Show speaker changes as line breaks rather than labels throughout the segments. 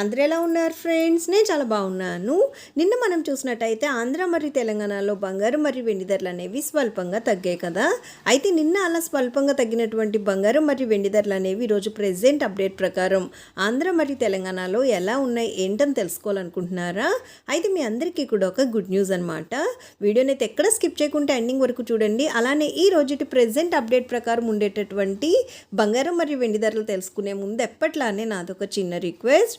అందరూ ఎలా ఉన్నారు ఫ్రెండ్స్? నేను చాలా బాగున్నాను. నిన్న మనం చూసినట్టయితే ఆంధ్ర మరియు తెలంగాణలో బంగారం మరియు వెండి ధరలు అనేవి స్వల్పంగా తగ్గాయి కదా? అయితే నిన్న అలా స్వల్పంగా తగ్గినటువంటి బంగారం మరియు వెండి ధరలు అనేవి ఈరోజు ప్రెసెంట్ అప్డేట్ ప్రకారం ఆంధ్ర మరియు తెలంగాణలో ఎలా ఉన్నాయి ఏంటని తెలుసుకోవాలనుకుంటున్నారా? అయితే మీ అందరికీ కూడా ఒక గుడ్ న్యూస్ అనమాట వీడియోని అయితే ఎక్కడ స్కిప్ చేయకుండా ఎండింగ్ వరకు చూడండి. అలానే ఈ రోజుటి ప్రెసెంట్ అప్డేట్ ప్రకారం ఉండేటటువంటి బంగారం మరియు వెండి ధరలు తెలుసుకునే ముందు ఎప్పట్లానే నాదొక చిన్న రిక్వెస్ట్.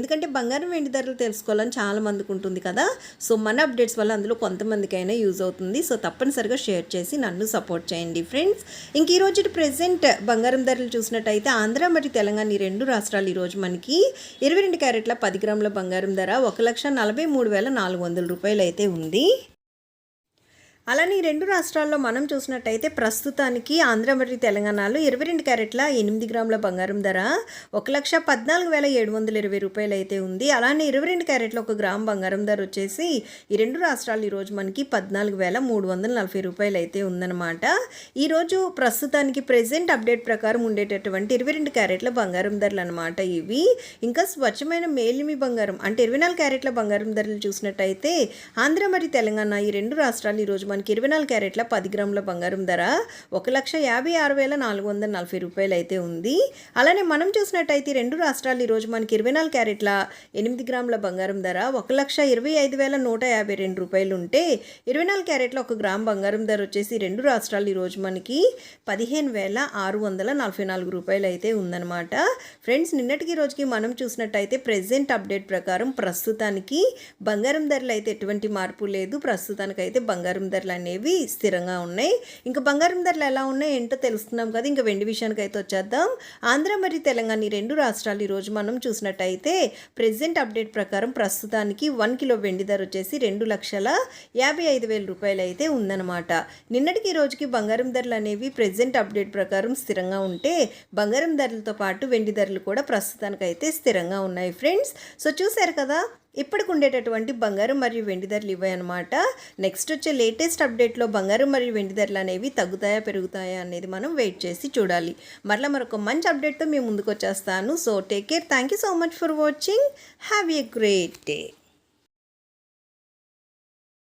ఎందుకంటే బంగారం వెండి ధరలు తెలుసుకోవాలని చాలా మందికి ఉంటుంది కదా. సో మన అప్డేట్స్ వల్ల అందులో కొంతమందికైనా యూజ్ అవుతుంది. సో తప్పనిసరిగా షేర్ చేసి నన్ను సపోర్ట్ చేయండి ఫ్రెండ్స్. ఇంక ఈ రోజు ప్రెసెంట్ బంగారం ధరలు చూసినట్టయితే ఆంధ్ర మరియు తెలంగాణ ఈ రెండు రాష్ట్రాలు ఈరోజు మనకి ఇరవై రెండు క్యారెట్ల పది గ్రాముల బంగారం ధర ఒక లక్ష నలభై మూడు వేల నాలుగు వందల రూపాయలు అయితే ఉంది. అలానే ఈ రెండు రాష్ట్రాల్లో మనం చూసినట్టయితే ప్రస్తుతానికి ఆంధ్ర మరియు తెలంగాణలో ఇరవై రెండు క్యారెట్ల ఎనిమిది గ్రాముల బంగారం ధర ఒక లక్ష పద్నాలుగు వేల ఏడు వందల ఇరవై రూపాయలు అయితే ఉంది. అలానే ఇరవై రెండు క్యారెట్ల ఒక గ్రామ్ బంగారం ధర వచ్చేసి ఈ రెండు రాష్ట్రాలు ఈరోజు మనకి పద్నాలుగు వేల మూడు వందల నలభై రూపాయలు అయితే ఉందన్నమాట. ఈరోజు ప్రస్తుతానికి ప్రెసెంట్ అప్డేట్ ప్రకారం ఉండేటటువంటి ఇరవై రెండు క్యారెట్ల బంగారం ధరలు అనమాట ఇవి. ఇంకా స్వచ్ఛమైన మేలిమి బంగారం అంటే ఇరవై నాలుగు క్యారెట్ల బంగారం ధరలు చూసినట్టయితే ఆంధ్ర మరియు తెలంగాణ ఈ రెండు రాష్ట్రాలు ఈరోజు మనకి ఇరవై నాలుగు క్యారెట్ల పది గ్రాముల బంగారం ధర ఒక లక్ష యాభై ఆరు వేల నాలుగు వందల నలభై రూపాయలు అయితే ఉంది. అలానే మనం చూసినట్టయితే రెండు రాష్ట్రాలు ఈరోజు మనకి ఇరవై నాలుగు క్యారెట్ల ఎనిమిది గ్రాముల బంగారం ధర ఒక లక్ష ఇరవై ఐదు వేల నూట యాభై రెండు రూపాయలు ఉంటే ఇరవై నాలుగు క్యారెట్ల ఒక గ్రామ్ బంగారం ధర వచ్చేసి రెండు రాష్ట్రాలు ఈరోజు మనకి పదిహేను వేల ఆరు వందల నలభై నాలుగు రూపాయలు అయితే ఉందన్నమాట. ఫ్రెండ్స్ నిన్నటికి రోజుకి మనం చూసినట్టయితే ప్రెసెంట్ అప్డేట్ ప్రకారం ప్రస్తుతానికి బంగారం ధరలు అయితే ఎటువంటి మార్పు లేదు. ప్రస్తుతానికైతే బంగారం ధర ధరలు అనేవి స్థిరంగా ఉన్నాయి. ఇంకా బంగారం ధరలు ఎలా ఉన్నాయి ఏంటో తెలుస్తున్నాం కదా. ఇంకా వెండి విషయానికి అయితే వచ్చేద్దాం. ఆంధ్ర మరియు తెలంగాణ ఈ రెండు రాష్ట్రాలు ఈరోజు మనం చూసినట్టయితే ప్రెసెంట్ అప్డేట్ ప్రకారం ప్రస్తుతానికి వన్ కిలో వెండి ధర వచ్చేసి రెండు లక్షల యాభై ఐదు వేల రూపాయలు అయితే ఉందన్నమాట. నిన్నటికి ఈ రోజుకి బంగారం ధరలు అనేవి ప్రెసెంట్ అప్డేట్ ప్రకారం స్థిరంగా ఉంటే బంగారం ధరలతో పాటు వెండి ధరలు కూడా ప్రస్తుతానికైతే స్థిరంగా ఉన్నాయి ఫ్రెండ్స్. సో చూశారు కదా ఇప్పటికి ఉండేటటువంటి బంగారం మరియు వెండి ధరలు ఇవ్వాయన్నమాట నెక్స్ట్ వచ్చే లేటెస్ట్ అప్డేట్లో బంగారం మరియు వెండి ధరలు అనేవి తగ్గుతాయా పెరుగుతాయా అనేది మనం వెయిట్ చేసి చూడాలి. మరలా మరొక మంచి అప్డేట్తో మేము ముందుకు వచ్చేస్తాను. So take care thank you so much for watching have a great day